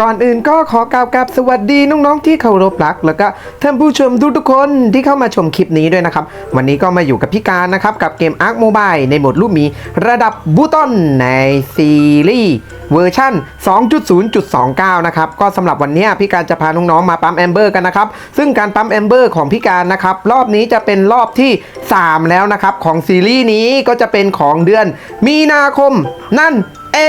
ก่อนอื่นก็ขอกล่าวกับสวัสดีน้องๆที่เคารพรัก แล้วก็ท่านผู้ชมทุกๆคนที่เข้ามาชมคลิปนี้ด้วยนะครับ วันนี้ก็มาอยู่กับพี่การนะครับ กับเกม Ark Mobile ในโหมดลูกมีระดับบูตอนในซีรีส์เวอร์ชัน2.0.29 นะครับ ก็สำหรับวันนี้พี่การจะพาน้องๆมาปั๊มแอมเบอร์กันนะครับ ซึ่งการปั๊มแอมเบอร์ของพี่การนะครับ รอบนี้จะเป็นรอบที่ 3 แล้วนะครับ ของซีรีส์นี้ก็จะเป็นของเดือนมีนาคมนั่น เอ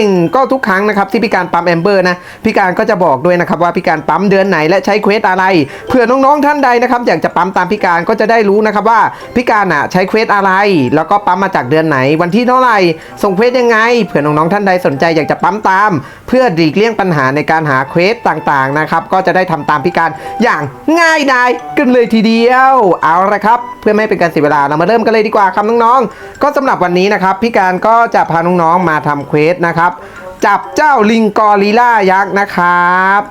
งก็ทุกครั้งนะครับที่พี่การปั๊มแอมเบอร์นะพี่การก็จะบอกด้วยนะครับว่าพี่การปั๊มเดือนไหนและใช้เควสอะไรเผื่อน้องๆท่านใดนะครับอยากจะปั๊มตามพี่การก็จะได้รู้นะครับว่าพี่การอะใช้เควสอะไร แล้วก็ปั๊มมาจากเดือนไหน วันที่เท่าไหร่ส่งเควสยังไงเผื่อน้องๆท่านใดสนใจอยากจะปั๊มตาม เพื่อหลีกเลี่ยงปัญหาในการหาเควสต่างๆนะครับก็จะได้ทำตามพี่การอย่างง่ายดายกันเลยทีเดียว เอาละครับ เพื่อไม่เป็นการเสียเวลาเรามาเริ่มกันเลยดีกว่าครับน้องๆก็สำหรับวันนี้นะครับพี่การก็จะพาน้องๆมาทำเควสนะครับ จับเจ้าลิงกอริล่ายักษ์นะครับ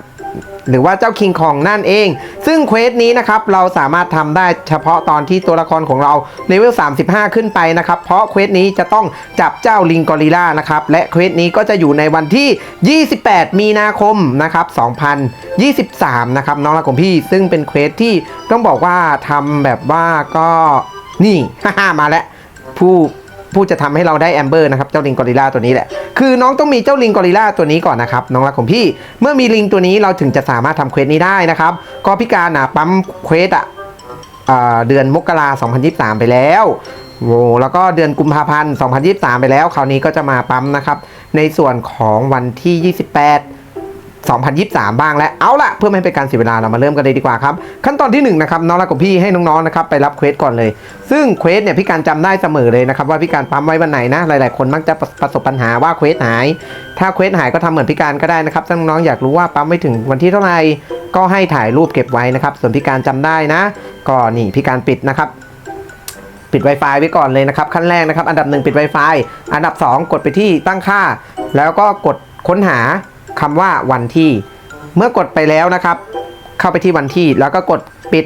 หรือว่าเจ้าคิงคองนั่นเอง ซึ่งเควสนี้นะครับเราสามารถทำได้เฉพาะตอนที่ตัวละครของเราเลเวล 35 ขึ้นไปนะครับ เพราะเควสนี้จะต้องจับเจ้าลิงกอริล่านะครับ และเควสนี้ก็จะอยู่ในวันที่ 28 มีนาคมนะครับ 2023 นะครับน้องรักของพี่ ซึ่งเป็นเควสที่ต้องบอกว่าทำแบบว่าก็นี่ ฮ่ามาแล้วผู้ ผู้จะทำให้เราได้แอมเบอร์นะครับเจ้าลิงกอริลลาตัวนี้แหละ คือน้องต้องมีเจ้าลิงกอริลลาตัวนี้ก่อนนะครับน้องรักของพี่ เมื่อมีลิงตัวนี้เราถึงจะสามารถทำเควสนี้ได้นะครับ ก็พิการอะปั๊มเควสอะอ่าเดือนมกรา2023ไปแล้วโว้แล้วก็เดือนกุมภาพันธ์2023 ไปแล้ว คราวนี้ก็จะมาปั๊มนะครับ ในส่วนของวันที่ 28 2023 บ้างแล้วเอาละเพื่อไม่ให้เป็นการเสียเวลาเรามาเริ่มกันเลยดีกว่าครับ ขั้นตอนที่1นงนะครับน้องรักกับพี่ให้น้องๆนะครับไปรับเควสก่อนเลย ซึ่งเควสเนี่ยพี่การจำได้เสมอเลยนะครับว่าพี่การปั๊มไว้วันไหนนะหลายๆ คนมักจะประประสบปัญหาว่าเควสหาย ถ้าเควสหายก็ทำเหมือนพี่การก็ได้นะครับถ้าน้องๆอยากรู้ว่าปั๊มไว้ถึงวันที่เท่าไหร่ก็ให้ถ่ายรูปเก็บไว้นะครับส่วนพี่การจำได้นะก็นี่พี่การปิดนะครับปิด Wi-Fi ไว้ก่อนเลยนะครับ ขั้นแรกนะครับ อันดับหนึ่งปิด Wi-Fi อันดับ 2 กดไปที่ตั้งค่า แล้วก็กดค้นหา คำว่าวันที่ เมื่อกดไปแล้วนะครับ เข้าไปที่วันที่ แล้วก็กดปิด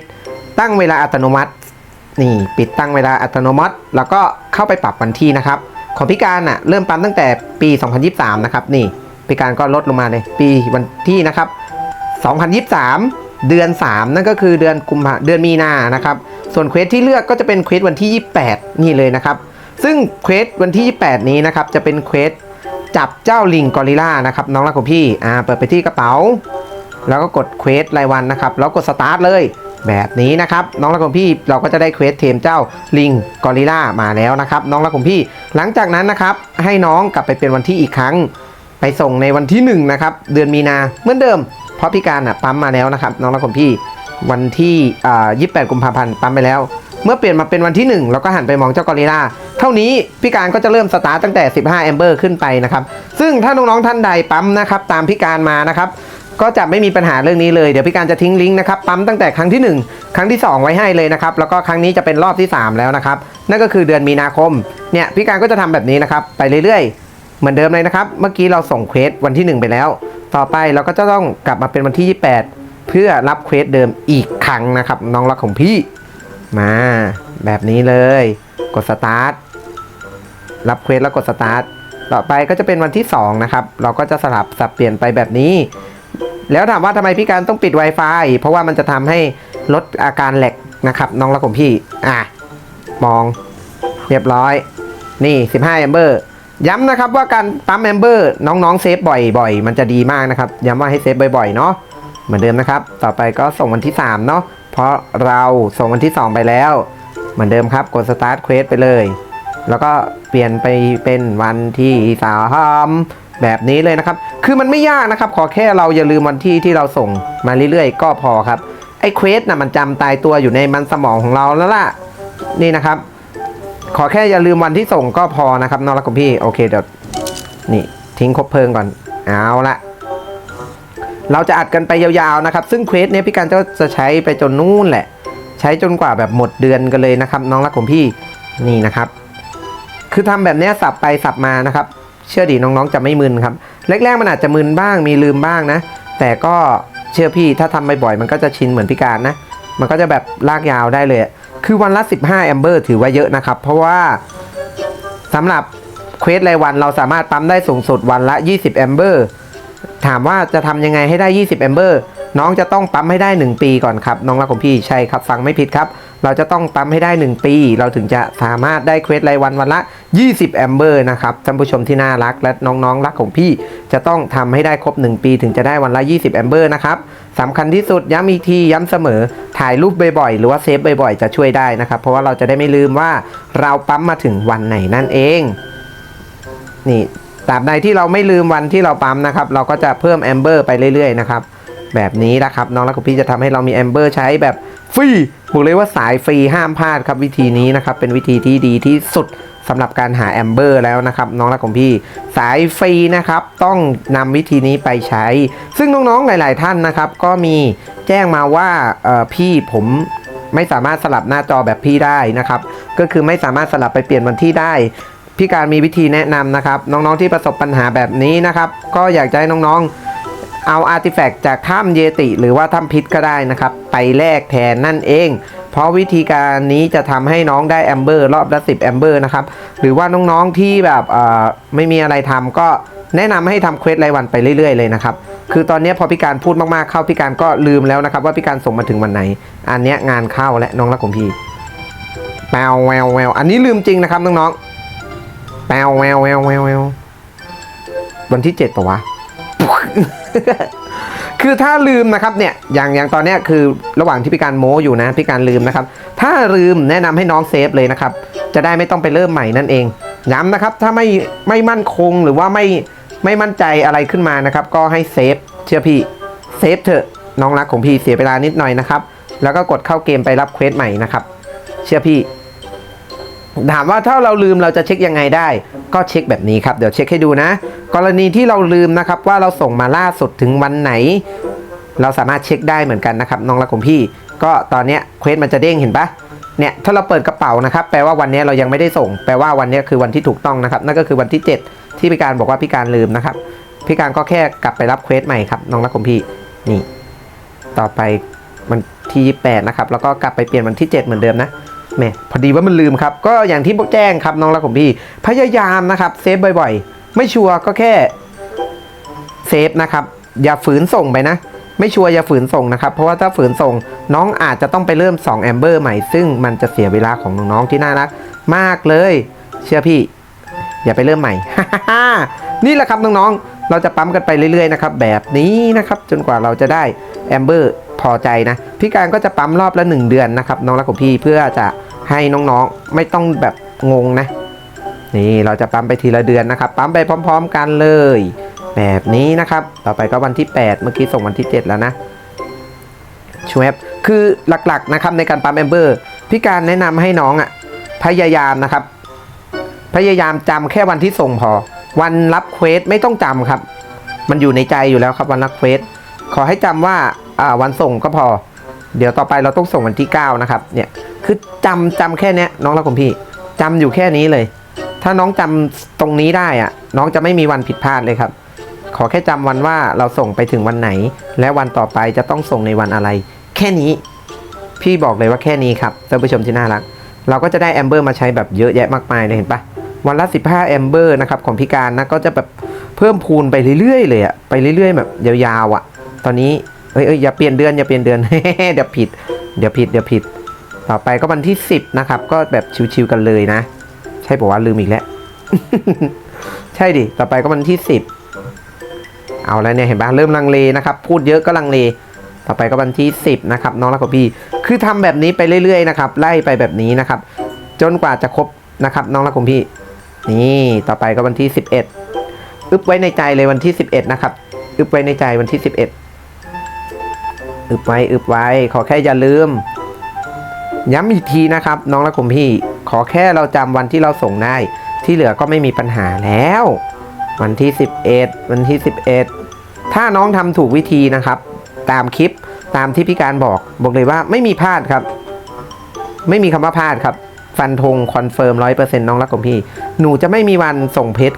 ตั้งเวลาอัตโนมัติ นี่ปิดตั้งเวลาอัตโนมัติ แล้วก็เข้าไปปรับวันที่นะครับ ของพิการอะเริ่มปั๊มตั้งแต่ปี 2023 นะครับ นี่พิการก็ลดลงมาเลยปีวันที่นะครับ 2023 เดือน 3 นั่นก็คือเดือนกุมภาเดือนมีนานะครับ ส่วนเควสที่เลือกก็จะเป็นเควสวันที่ 28 นี่เลยนะครับ ซึ่งเควสวันที่ 28 นี้นะครับจะเป็นเควส จับเจ้าลิงกอริล่านะครับน้องรักของพี่อ่าเปิดไปที่กระเป๋า แล้วก็กดเควสรายวันนะครับแล้วกดสตาร์ทเลยแบบนี้นะครับน้องรักของพี่เราก็จะได้เควสเทมเจ้าลิงกอริลล่ามาแล้วนะครับน้องรักของพี่หลังจากนั้นนะครับให้น้องกลับไปเป็นวันที่อีกครั้ง ไปส่งในวันที่1นะครับเดือนมีนาเหมือนเดิม เพราะพี่การอะปั๊มมาแล้วนะครับน้องรักของพี่วันที่อ่า28กุมภาพันธ์ปั๊มไปแล้ว เมื่อเปลี่ยนมาเป็นวันที่1เราก็หันไปมองเจ้ากอริลลาเท่านี้พี่การก็จะเริ่มสตาร์ตตั้งแต่ 15 แอมเบอร์ขึ้นไปนะครับซึ่งถ้าน้องๆท่านใดปั๊มนะครับตามพี่การมานะครับก็จะไม่มีปัญหาเรื่องนี้เลย เดี๋ยวพี่การจะทิ้งลิงก์นะครับปั๊มตั้งแต่ครั้งที่ 1 ครั้งที่ 2 ไว้ให้เลยนะครับแล้วก็ครั้งนี้จะเป็นรอบที่ 3 แล้วนะครับนั่นก็คือเดือนมีนาคมเนี่ยพี่การก็จะทำแบบนี้นะครับไปเรื่อยๆ เหมือนเดิมเลยนะครับเมื่อกี้เราส่งเควสวันที่ 1 ไปแล้ว ต่อไปเราก็จะต้องกลับมาเป็นวันที่ 28 เพื่อรับเควสเดิมอีกครั้งนะครับน้องรักของพี่ มา แบบนี้เลย กดสตาร์ทรับเควสแล้วกดสตาร์ทต่อไปก็จะเป็นวันที่ 2 นะครับ เราก็จะสลับสับเปลี่ยนไปแบบนี้ แล้วถามว่าทำไมพี่การต้องปิด Wi-Fi เพราะว่ามันจะทำให้ลดอาการแหลกนะครับ น้องรักของพี่ อะ มอง เรียบร้อย นี่ 15แอมเบอร์ย้ำนะครับว่าการปั๊มแอมเบอร์น้องๆเซฟบ่อยๆ มันจะดีมากนะครับ ย้ำว่าให้เซฟบ่อยๆ เนาะเหมือนเดิมนะครับ ต่อไปก็ส่งวันที่ 3 เนาะ เพราะเราส่งวันที่ 2 ไปแล้ว เหมือนเดิมครับ กด start quest ไปเลย แล้วก็เปลี่ยนไปเป็นวันที่สามแบบนี้เลยนะครับ คือมันไม่ยากนะครับ ขอแค่เราอย่าลืมวันที่ที่เราส่งมาเรื่อยๆ ก็พอครับ ไอ้เควสนะมันจำตายตัวอยู่ในมันสมองของเราแล้วล่ะ นี่นะครับ ขอแค่อย่าลืมวันที่ส่งก็พอนะครับน้องรักของพี่ โอเคเดี๋ยวนี่ทิ้งคบเพลิงก่อน เอาละ เราจะอัดกันไปยาวๆนะครับ ซึ่งเควสเนี้ยพี่การก็จะใช้ไปจนนู่นแหละ ใช้จนกว่าแบบหมดเดือนกันเลยนะครับ น้องรักของพี่นี่นะครับ คือทำแบบเนี้ยสับไปสับมานะครับ เชื่อดีน้องๆจะไม่มึนครับแรกๆมันอาจจะมึนบ้างมีลืมบ้างนะ แต่ก็เชื่อพี่ถ้าทำบ่อยๆมันก็จะชินเหมือนพิการนะ มันก็จะแบบลากยาวได้เลย คือวันละ 15แอมเบอร์ถือว่าเยอะนะครับ เพราะว่าสำหรับเควสรายวันเราสามารถปั๊มได้สูงสุดวันละ 20แอมเบอร์ ถามว่าจะทำยังไงให้ได้ 20แอมเบอร์น้องจะต้องปั๊มให้ได้ 1 ปีก่อนครับ น้องรักของพี่ใช่ครับฟังไม่ผิดครับ เราจะต้องปั๊มให้ได้ 1 ปี เราถึงจะสามารถได้เควสรายวันวันละ 20แอมเบอร์นะครับท่านผู้ชมที่น่ารักและน้องๆรักของพี่ จะต้องทำให้ได้ครบ 1 ปีถึงจะได้วันละ 20แอมเบอร์นะครับสำคัญที่สุดย้ำอีกทีย้ำเสมอถ่ายรูปบ่อยๆหรือว่าเซฟบ่อยๆจะช่วยได้นะครับ เพราะว่าเราจะได้ไม่ลืมว่าเราปั๊มมาถึงวันไหนนั่นเอง นี่ ตราบใดที่เราไม่ลืมวันที่เราปั๊มนะครับ เราก็จะเพิ่มแอมเบอร์ไปเรื่อยๆนะครับ แบบนี้นะครับน้องรักของพี่จะทำให้เรามีแอมเบอร์ใช้แบบฟรีบอกเลยว่าสายฟรีห้ามพลาดครับวิธีนี้นะครับ เป็นวิธีที่ดีที่สุดสำหรับการหาแอมเบอร์แล้วนะครับ น้องรักของพี่สายฟรีนะครับ ต้องนำวิธีนี้ไปใช้ ซึ่งน้องๆหลาย ๆ ท่านนะครับ ก็มีแจ้งมาว่าพี่ผมไม่สามารถสลับหน้าจอแบบพี่ได้นะครับ ก็คือไม่สามารถสลับไปเปลี่ยนวันที่ได้ พี่การมีวิธีแนะนำนะครับ น้องๆที่ประสบปัญหาแบบนี้นะครับ ก็อยากจะให้น้องๆเอาอาร์ติแฟกต์จากถ้ำเยติ หรือว่าถ้ำพิษก็ได้นะครับ ไปแลกแทนนั่นเอง เพราะวิธีการนี้จะทำให้น้องได้แอมเบอร์รอบละ10แอมเบอร์นะครับ หรือว่าน้องๆที่แบบเอ่อไม่มีอะไรทำก็แนะนำให้ทำเควสรายวันไปเรื่อยๆเลยนะครับคือตอนนี้พอพี่การพูดมากๆเข้าพี่การก็ลืมแล้วนะครับว่าพี่การส่งมาถึงวันไหน อันเนี้ยงานเข้าและน้องรักของพี่แปวแววแววอันนี้ลืมจริงนะครับน้องๆ แปวแววแววแววแวววันที่เจ็ดปะวะ คือถ้าลืมนะครับเนี่ย อย่างอย่างตอนเนี้ยคือระหว่างที่พี่การโม้อยู่นะพี่การลืมนะครับ ถ้าลืมแนะนำให้น้องเซฟเลยนะครับ จะได้ไม่ต้องไปเริ่มใหม่นั่นเอง ย้ำนะครับ ถ้าไม่ไม่มั่นคงหรือว่าไม่ไม่มั่นใจอะไรขึ้นมานะครับ ก็ให้เซฟเชื่อพี่เซฟเถอะน้องรักของพี่เสียเวลานิดหน่อยนะครับ แล้วก็กดเข้าเกมไปรับเควสใหม่นะครับ เชื่อพี่ ถามว่าถ้าเราลืมเราจะเช็คยังไงได้ ก็เช็คแบบนี้ครับ เดี๋ยวเช็คให้ดูนะ กรณีที่เราลืมนะครับว่าเราส่งมาล่าสุดถึงวันไหน เราสามารถเช็คได้เหมือนกันนะครับน้องรักของพี่ ก็ตอนเนี้ยเควสมันจะเด้งเห็นปะเนี่ยถ้าเราเปิดกระเป๋านะครับแปลว่าวันนี้เรายังไม่ได้ส่ง แปลว่าวันนี้คือวันที่ถูกต้องนะครับ นั่นก็คือวันที่ 7 ที่พี่การบอกว่าพี่การลืมนะครับพี่การก็แค่กลับไปรับเควสใหม่ครับน้องรักของพี่นี่ ต่อไปวันที่ 28 นะครับแล้วก็กลับไปเปลี่ยนวันที่ 7 เหมือนเดิมนะ แหม่พอดีว่ามันลืมครับ ก็อย่างที่บอกแจ้งครับน้องรักของพี่ พยายามนะครับเซฟบ่อยๆ ไม่ชัวร์ก็แค่เซฟนะครับ อย่าฝืนส่งไปนะ ไม่ชัวร์อย่าฝืนส่งนะครับ เพราะว่าถ้าฝืนส่งน้องอาจจะต้องไปเริ่ม2แอมเบอร์ใหม่ซึ่งมันจะเสียเวลาของน้องๆที่น่ารักมากเลย เชื่อพี่ อย่าไปเริ่มใหม่ นี่แหละครับน้องๆเราจะปั๊มกันไปเรื่อยๆนะครับแบบนี้นะครับ จนกว่าเราจะได้แอมเบอร์ พอใจนะ พี่การก็จะปั๊มรอบละ 1 เดือนนะครับ น้องรักของพี่เพื่อจะให้น้องๆไม่ต้องแบบงงนะ นี่เราจะปั๊มไปทีละเดือนนะครับ ปั๊มไปพร้อม ๆ กันเลย แบบนี้นะครับ ต่อไปก็วันที่ 8 เมื่อกี้ส่งวันที่ 7 แล้วนะชวบคือหลักๆนะครับในการปั๊มแอมเบอร์พี่การแนะนำให้น้องอะ่ะพยายามนะครับ พยายามจำแค่วันที่ส่งพอ วันรับเควสไม่ต้องจำครับ มันอยู่ในใจอยู่แล้วครับวันรับเควสขอให้จำว่าอ่า วันส่งก็พอ เดี๋ยวต่อไปเราต้องส่งวันที่ 9 นะครับ เนี่ย คือจำจำแค่เนี้ยน้องรักของพี่จำอยู่แค่นี้เลย ถ้าน้องจำตรงนี้ได้อะน้องจะไม่มีวันผิดพลาดเลยครับ ขอแค่จำวันว่าเราส่งไปถึงวันไหน และวันต่อไปจะต้องส่งในวันอะไร แค่นี้ พี่บอกเลยว่าแค่นี้ครับท่านผู้ชมที่น่ารัก เราก็จะได้แอมเบอร์มาใช้แบบเยอะแยะมากมายเลยเห็นปะวันละ 15แอมเบอร์นะครับของพิการนะก็จะแบบเพิ่มพูนไปเรื่อยๆเลยอะไปเรื่อยๆ แบบยาวๆอะตอนนี้ เอ้ยอย่าเปลี่ยนเดือนอย่าเปลี่ยนเดือน เดี๋ยวผิด เดี๋ยวผิดเดี๋ยวผิด ต่อไปก็วันที่ 10 นะครับ ก็แบบชิวๆกันเลยนะ ใช่ปะวะลืมอีกแล้ว ใช่ดิ ต่อไปก็วันที่ 10 เอาแล้วเนี่ยเห็นปะเริ่มลังเลนะครับ พูดเยอะก็ลังเล ต่อไปก็วันที่ 10 นะครับน้องรักพี่ คือทำแบบนี้ไปเรื่อยๆนะครับ ไล่ไปแบบนี้นะครับ จนกว่าจะครบนะครับ น้องรักของพี่ นี่ ต่อไปก็วันที่ 11 อึบไว้ในใจเลยวันที่ 11 นะครับ อึบไว้ในใจวันที่ 11 อึบไว้อึบไว้ ขอแค่อย่าลืม ย้ำอีกทีนะครับ น้องและผมพี่ ขอแค่เราจำวันที่เราส่งได้ ที่เหลือก็ไม่มีปัญหาแล้ว วันที่ 11 วันที่ 11 ถ้าน้องทำถูกวิธีนะครับ ตามคลิปตามที่พี่การบอก บอกเลยว่าไม่มีพลาดครับ ไม่มีคำว่าพลาดครับ ฟันธงคอนเฟิร์มร้อยเปอร์เซ็นต์น้องรักของพี่ หนูจะไม่มีวันส่งเพชร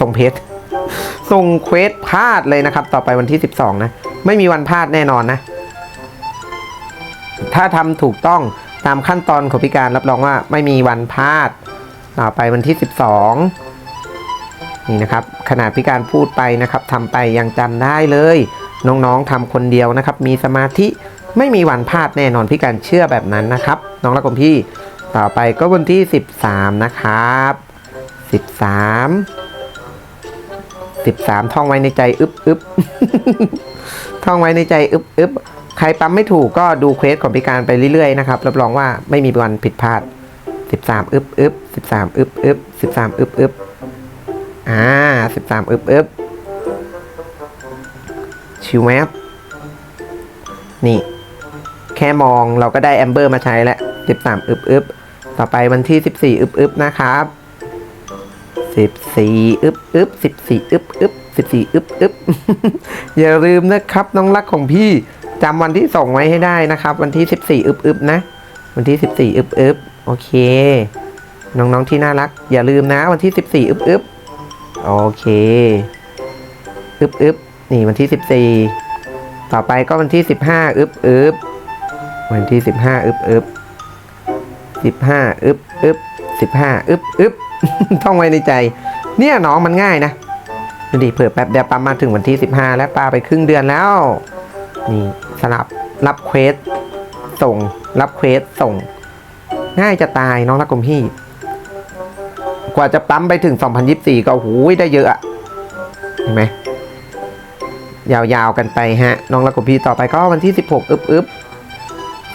ส่งเพชรส่งเควสพลาดเลยนะครับ ต่อไปวันที่ 12 นะ ไม่มีวันพลาดแน่นอนนะ ถ้าทำถูกต้องตามขั้นตอนของพิการรับรองว่าไม่มีวันพลาดต่อไปวันที่ 12 นี่นะครับขนาดพี่การพูดไปนะครับทำไปยังจำได้เลย น้องๆทำคนเดียวนะครับ มีสมาธิไม่มีวันพลาดแน่นอนพี่การเชื่อแบบนั้นนะครับ น้องรักของพี่ต่อไปก็วันที่ 13 นะครับ 13 13 ท่องไว้ในใจ อึบอึบท่องไว้ในใจ อึบอึบ ใครปั๊มไม่ถูกก็ดูเควสของพี่การไปเรื่อยๆนะครับ รับรองว่าไม่มีวันผิดพลาด 13 อึบอึบ13 อึบอึบ13 อึบอึบอ่า13 อึบอึบชิวแมปนี่ แค่มองเราก็ได้แอมเบอร์มาใช้แล้ว 13 อึบอึบต่อไปวันที่ 14 อึบอึบนะครับ14 อึบอึบ14 อึบอึบ14 อึบอึบอย่าลืมนะครับน้องรักของพี่ จำวันที่ส่งไว้ให้ได้นะครับ วันที่ 14 อึบอึบนะ วันที่ 14 อึบอึบโอเค น้องๆที่น่ารัก อย่าลืมนะ วันที่ 14 อึบอึบโอเค อึบอึบนี่วันที่ 14 ต่อไปก็วันที่ 15 อึบอึบวันที่ 15 อึบอึบ15 อึบอึบ15อึบอึบท่องไว้ในใจ เนี่ยน้องมันง่ายนะดูดิเผื่อแป๊บเดียวปั๊มมาถึงวันที่15แล้วปาไปครึ่งเดือนแล้ว นี่ สลับ รับเควสส่ง รับเควสส่ง ง่ายจะตายน้องรักกลมพี่ กว่าจะปั๊มไปถึง 2024 ก็โอ้โหได้เยอะอะเห็นไหมยาวๆกันไปฮะ น้องรักกลมพี่ต่อไปก็วันที่ 16 อึบอึบ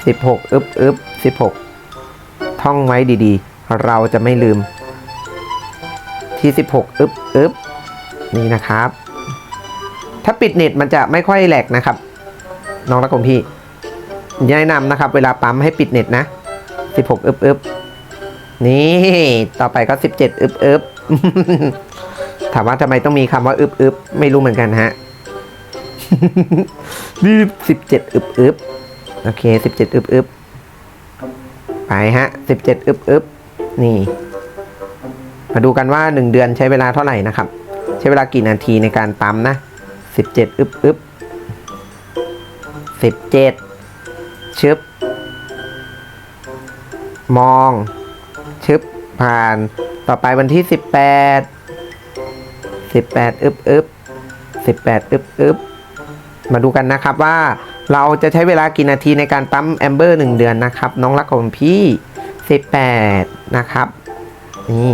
16 อึบอึบ16 ท่องไว้ดีๆ เราจะไม่ลืม ที่ 16 อึบอึบนี่นะครับ ถ้าปิดเน็ตมันจะไม่ค่อยแหลกนะครับ น้องรักของพี่แนะนำนะครับ เวลาปั๊มให้ปิดเน็ตนะ 16 อึบอึบนี่ ต่อไปก็ 17 อึบอึบถามว่าทำไมต้องมีคำว่าอึบอึบไม่รู้เหมือนกันฮะนี่17 อึบอึบโอเค 17 อึบอึบไปฮะ 17 อึบอึบนี่ มาดูกันว่า 1 เดือนใช้เวลาเท่าไหร่นะครับ ใช้เวลากี่นาทีในการปั๊มนะ 17 อึบอึบ 17ชึบ มอง ชึบ ผ่าน ต่อไปวันที่18 18อึบอึบ18อึบอึบมาดูกันนะครับว่าเราจะใช้เวลากี่นาทีในการปั๊มแอมเบอร์1เดือนนะครับ น้องรักของพี่18นะครับ นี่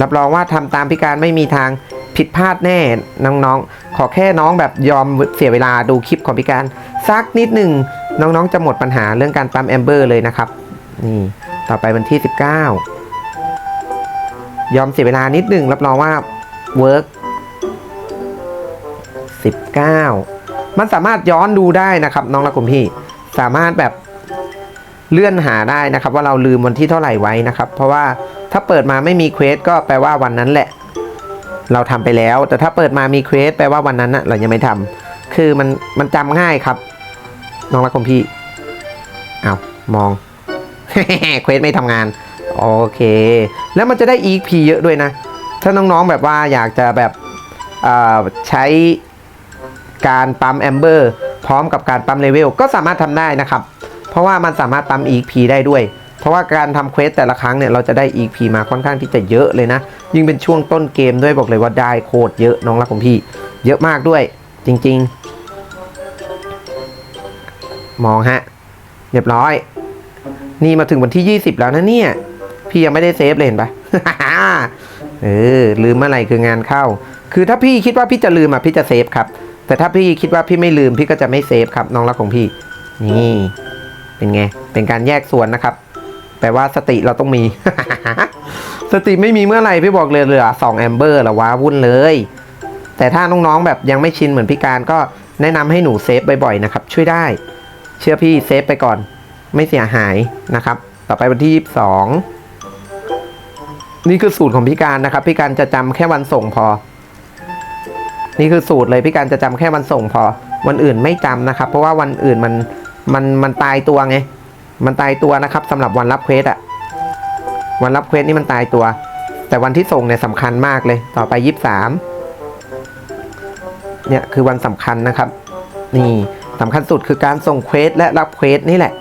รับรองว่าทำตามพิการไม่มีทาง ผิดพลาดแน่น้องๆ ขอแค่น้องแบบยอมเสียเวลาดูคลิปของพิการสักนิดหนึ่งน้องๆ จะหมดปัญหาเรื่องการปั๊มแอมเบอร์เลยนะครับ นี่ต่อไปวันที่ 19 ยอมเสียเวลานิดหนึ่งรับรองว่าเวิร์ก19 มันสามารถย้อนดูได้นะครับ น้องและคุณพี่สามารถแบบเลื่อนหาได้นะครับ ว่าเราลืมวันที่เท่าไหร่ไว้นะครับ เพราะว่าถ้าเปิดมาไม่มีเควสก็แปลว่าวันนั้นแหละ เราทำไปแล้ว แต่ถ้าเปิดมามีเควสแปลว่าวันนั้นนะเรายังไม่ทำคือมันมันจำง่ายครับน้องรักคุณพี่เอามองเควสไม่ทำงาน โอเค แล้วมันจะได้ EP เยอะด้วยนะ ถ้าน้องๆแบบว่าอยากจะแบบเอ่อใช้การปั๊มแอมเบอร์พร้อมกับการปั๊มเลเวลก็สามารถทำได้นะครับ เพราะว่ามันสามารถปั๊ม EP ได้ด้วย เพราะว่าการทำเควสแต่ละครั้งเนี่ยเราจะได้ EP มาค่อนข้างที่จะเยอะเลยนะ ยิ่งเป็นช่วงต้นเกมด้วยบอกเลยว่าได้โคตรเยอะน้องรักของพี่ เยอะมากด้วย จริง ๆ มองฮะเรียบร้อย นี่มาถึงวันที่ 20 แล้วนะเนี่ย พี่ยังไม่ได้เซฟเลยเห็นปะเออลืมเมื่อไหร่คืองานเข้า คือถ้าพี่คิดว่าพี่จะลืมอะพี่จะเซฟครับ แต่ถ้าพี่คิดว่าพี่ไม่ลืมพี่ก็จะไม่เซฟครับน้องรักของพี่ นี่ เป็นไง เป็นการแยกส่วนนะครับ แปลว่าสติเราต้องมี สติไม่มีเมื่อไหร่พี่บอกเลยเหลือสองแอมเบอร์ละว้าวุ่นเลย แต่ถ้าน้องๆแบบยังไม่ชินเหมือนพี่การก็แนะนำให้หนูเซฟบ่อยๆนะครับ ช่วยได้ เชื่อพี่เซฟไปก่อน ไม่เสียหายนะครับ ต่อไปวันที่ 22 นี่คือสูตรของพี่การนะครับพี่การจะจำแค่วันส่งพอ นี่คือสูตรเลยพี่การจะจำแค่วันส่งพอ วันอื่นไม่จำนะครับ เพราะว่าวันอื่นมันมันมันตายตัวไง มันตายตัวนะครับสำหรับวันรับเควสอะวันรับเควสนี่มันตายตัว แต่วันที่ส่งเนี่ยสำคัญมากเลย ต่อไป23เนี่ยคือวันสำคัญนะครับ นี่สำคัญสุดคือการส่งเควสและรับเควสนี่แหละ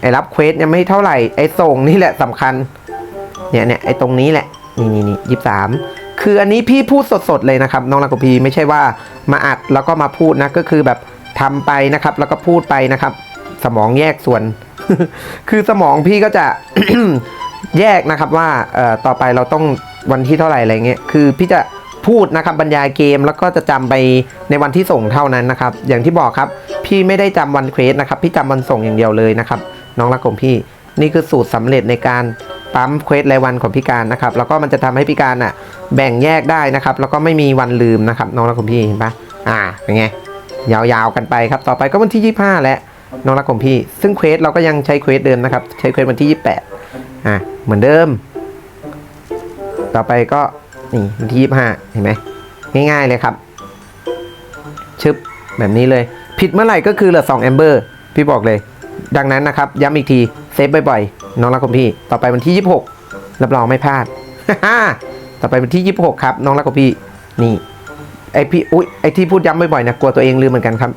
ไอ้รับเควสเนี่ยไม่เท่าไหร่ไอ้ส่งนี่แหละสำคัญ เนี่ยเนี่ยไอ้ตรงนี้แหละ นี่นี่นี่ยี่สามคืออันนี้พี่พูดสดๆเลยนะครับน้องรักกับพีไม่ใช่ว่ามาอัดแล้วก็มาพูดนะก็คือแบบทำไปนะครับ แล้วก็พูดไปนะครับ สมองแยกส่วน คือสมองพี่ก็จะแยกนะครับว่าต่อไปเราต้องวันที่เท่าไหร่อะไรเงี้ยคือพี่จะพูดนะครับบรรยายเกมแล้วก็จะจำไปในวันที่ส่งเท่านั้นนะครับ อย่างที่บอกครับ พี่ไม่ได้จำวันเควสนะครับ พี่จำวันส่งอย่างเดียวเลยนะครับ น้องรักของพี่ นี่คือสูตรสำเร็จในการปั๊มเควสรายวันของพี่การนะครับ แล้วก็มันจะทำให้พี่การอะ แบ่งแยกได้นะครับ แล้วก็ไม่มีวันลืมนะครับ น้องรักของพี่เห็นปะอ่าเป็นไงยาวๆกันไปครับ ต่อไปก็วันที่ 25 แล้ว น้องรักของพี่ ซึ่งเควสเราก็ยังใช้เควสเดิมนะครับ ใช้เควสวันที่ 28 อ่าเหมือนเดิม ต่อไปก็ นี่วันที่ 25 เห็นไหม ง่ายๆเลยครับ ชึบ แบบนี้เลย ผิดเมื่อไหร่ก็คือเหลือ2แอมเบอร์ พี่บอกเลย ดังนั้นนะครับ ย้ำอีกที เซฟบ่อยๆ น้องรักของพี่ ต่อไปวันที่ 26 รับรองไม่พลาด ต่อไปวันที่ 26 ครับ น้องรักของพี่ นี่ ไอพี่อุ้ยไอที่พูดย้ำบ่อยๆนะกลัวตัวเองลืมเหมือนกันครับ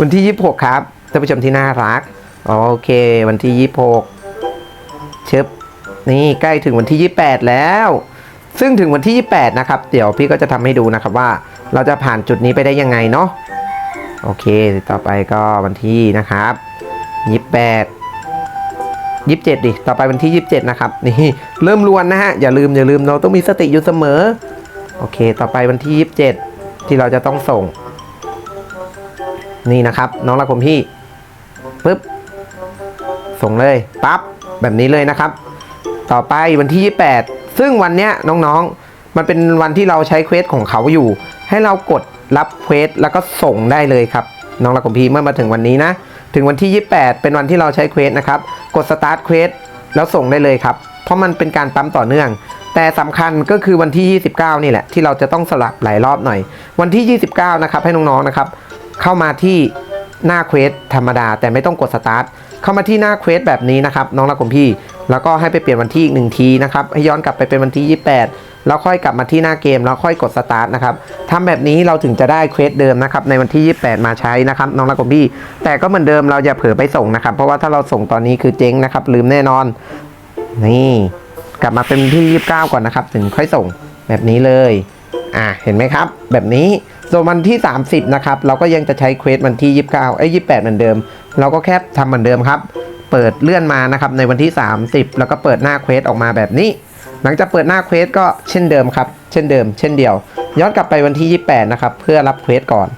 วันที่26ครับท่านผู้ชมที่น่ารัก โอเค วันที่26เชิบนี่ใกล้ถึงวันที่28แล้ว ซึ่งถึงวันที่28นะครับ เดี๋ยวพี่ก็จะทำให้ดูนะครับว่า เราจะผ่านจุดนี้ไปได้ยังไงเนาะโอเค ต่อไปก็วันที่นะครับยี่แปดยี่สิบเจ็ดดิ ต่อไปวันที่ยี่สิบเจ็ดนะครับ นี่ เริ่มรวนนะฮะ อย่าลืมอย่าลืมเราต้องมีสติอยู่เสมอ โอเค ต่อไปวันที่ยี่สิบเจ็ดที่เราจะต้องส่ง นี่นะครับ น้องรักผมพี่ปึ๊บ ส่งเลยปั๊บแบบนี้เลยนะครับ ต่อไปวันที่ 28 ซึ่งวันเนี้ยน้องๆ มันเป็นวันที่เราใช้เควสของเขาอยู่ ให้เรากดรับเควสแล้วก็ส่งได้เลยครับ น้องรักของพี่เมื่อมาถึงวันนี้นะ ถึงวันที่ 28 เป็นวันที่เราใช้เควสนะครับ กดสตาร์ทเควสแล้วส่งได้เลยครับ เพราะมันเป็นการปั๊มต่อเนื่อง แต่สำคัญก็คือวันที่ 29 นี่แหละ ที่เราจะต้องสลับหลายรอบหน่อย วันที่ 29 นะครับ ให้น้องๆนะครับ เข้ามาที่หน้าเควสธรรมดา แต่ไม่ต้องกดสตาร์ทเข้ามาที่หน้าเควสแบบนี้นะครับ น้องรักของพี่ แล้วก็ให้ไปเปลี่ยนวันที่อีกหนึ่งทีนะครับให้ย้อนกลับไปเป็นวันที่ 28 แล้วค่อยกลับมาที่หน้าเกม แล้วค่อยกดสตาร์ทนะครับทำแบบนี้เราถึงจะได้เควสเดิมนะครับในวันที่ 28 มาใช้นะครับน้องรักของพี่ แต่ก็เหมือนเดิมเราอย่าเผลอไปส่งนะครับ เพราะว่าถ้าเราส่งตอนนี้คือเจ๊งนะครับลืมแน่นอนนี่ กลับมาเป็นที่ 29 ก่อนนะครับ ถึงค่อยส่งแบบนี้เลย อะเห็นไหมครับ แบบนี้ส่วนวันที่ 30 นะครับ เราก็ยังจะใช้เควสวันที่ 29 เอ้ย 28 เหมือนเดิม เราก็แค่ทำเหมือนเดิมครับ เปิดเลื่อนมานะครับในวันที่ 30 แล้วก็เปิดหน้าเควสออกมาแบบนี้ หลังจากเปิดหน้าเควสก็เช่นเดิมครับ เช่นเดิม เช่นเดียว ย้อนกลับไปวันที่ 28 นะครับ เพื่อรับเควสก่อน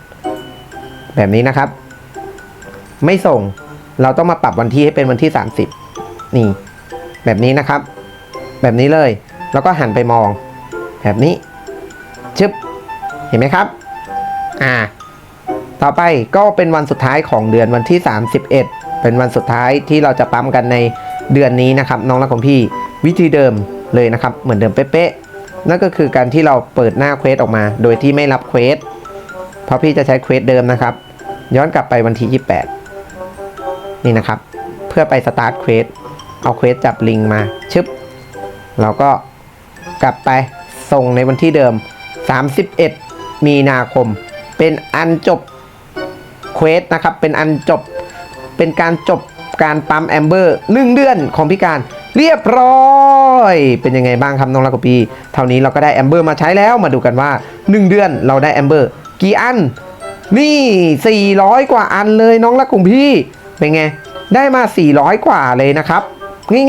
แบบนี้นะครับ ไม่ส่ง เราต้องมาปรับวันที่ให้เป็นวันที่ 30 นี่ แบบนี้นะครับ แบบนี้เลย แล้วก็หันไปมอง แบบนี้ ชึบ เห็นไหมครับ อ่า ต่อไปก็เป็นวันสุดท้ายของเดือนวันที่ 31 เป็นวันสุดท้ายที่เราจะปั๊มกันในเดือนนี้นะครับ น้องรักของพี่วิธีเดิมเลยนะครับ เหมือนเดิมเป๊ะๆนั่นก็คือการที่เราเปิดหน้าเควสออกมา โดยที่ไม่รับเควสเพราะพี่จะใช้เควสเดิมนะครับ ย้อนกลับไปวันที่ 28 นี่นะครับ เพื่อไปสตาร์ทเควสเอาเควสจับลิงมาชึบ เราก็กลับไปส่งในวันที่เดิม 31 มีนาคม เป็นอันจบเควสนะครับ เป็นอันจบ เป็นการจบการปั๊มแอมเบอร์หนึ่งเดือนของพี่การเรียบร้อย เป็นยังไงบ้างครับน้องลักปี เท่านี้เราก็ได้แอมเบอร์มาใช้แล้วมาดูกันว่า 1 เดือนเราได้แอมเบอร์กี่อัน นี่ 400 กว่าอันเลยน้องรักของพี่ เป็นไง ได้มา 400 กว่าเลยนะครับ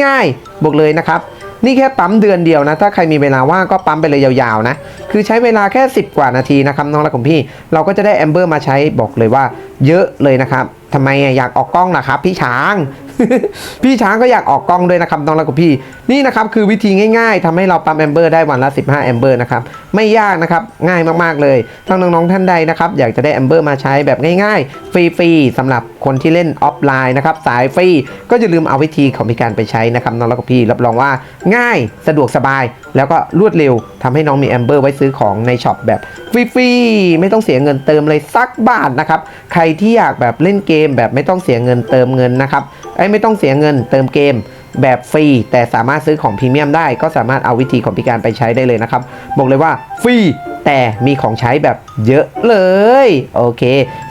ง่ายๆบอกเลยนะครับ นี่แค่ปั๊มเดือนเดียวนะ ถ้าใครมีเวลาว่างก็ปั๊มไปเลยยาวๆนะ คือใช้เวลาแค่ 10 กว่านาทีนะครับน้องรักของพี่ เราก็จะได้แอมเบอร์มาใช้บอกเลยว่าเยอะเลยนะครับ ทำไมอะอยากออกกล้องนะครับ พี่ช้าง พี่ช้างก็อยากออกกล้องด้วยนะครับน้องรักของพี่ นี่นะครับคือวิธีง่ายๆทำให้เราปั๊มแอมเบอร์ได้วันละ 15แอมเบอร์นะครับไม่ยากนะครับง่ายมากๆเลยถ้าน้องๆท่านใดนะครับอยากจะได้แอมเบอร์มาใช้แบบง่ายๆ ฟรีๆสำหรับคนที่เล่นออฟไลน์นะครับสายฟรีก็อย่าลืมเอาวิธีของพี่การไปใช้นะครับน้องรักของพี่รับรองว่าง่ายสะดวกสบาย แล้วก็รวดเร็วทำให้น้องมีแอมเบอร์ไว้ซื้อของในช็อปแบบฟรีๆไม่ต้องเสียเงินเติมเลยสักบาทนะครับใครที่อยากแบบเล่นเกมมแบบไม่ต้องเสียเงินเติมเงินนะครับไอ้ไม่ต้องเสียเงินเติมเกมแบบฟรีแต่สามารถซื้อของพรีเมียมได้ก็สามารถเอาวิธีของพิการไปใช้ได้เลยนะครับ บอกเลยว่าฟรี แต่มีของใช้แบบเยอะเลย โอเค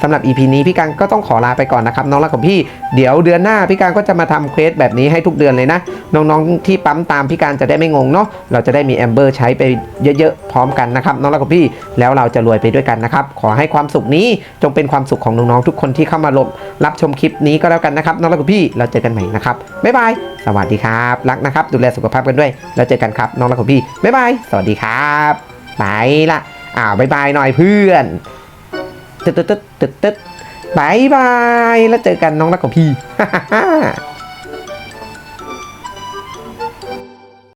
สำหรับ EP นี้พี่กังก็ต้องขอลาไปก่อนนะครับ น้องรักของพี่เดี๋ยวเดือนหน้าพี่กังก็จะมาทำเควสแบบนี้ให้ทุกเดือนเลยนะ น้องๆที่ปั๊มตามพี่การจะได้ไม่งงเนาะเราจะได้มีแอมเบอร์ใช้ไปเยอะๆพร้อมกันนะครับ น้องรักของพี่แล้วเราจะรวยไปด้วยกันนะครับ ขอให้ความสุขนี้จงเป็นความสุขของน้องๆทุกคนที่เข้ามาลบรับชมคลิปนี้ก็แล้วกันนะครับ น้องรักของพี่เราเจอกันใหม่นะครับบ๊ายบายสวัสดีครับรักนะครับ ดูแลสุขภาพกันด้วยแล้วเจอกันครับน้องรักของพี่บ๊ายบายสวัสดีครับ ไปละอ้าวบายบายหน่อยเพื่อนตึ๊ดตึ๊ดตึ๊ดตึ๊ดตึ๊ดบายบายแล้วเจอกันน้องรักของพี่าฮ่า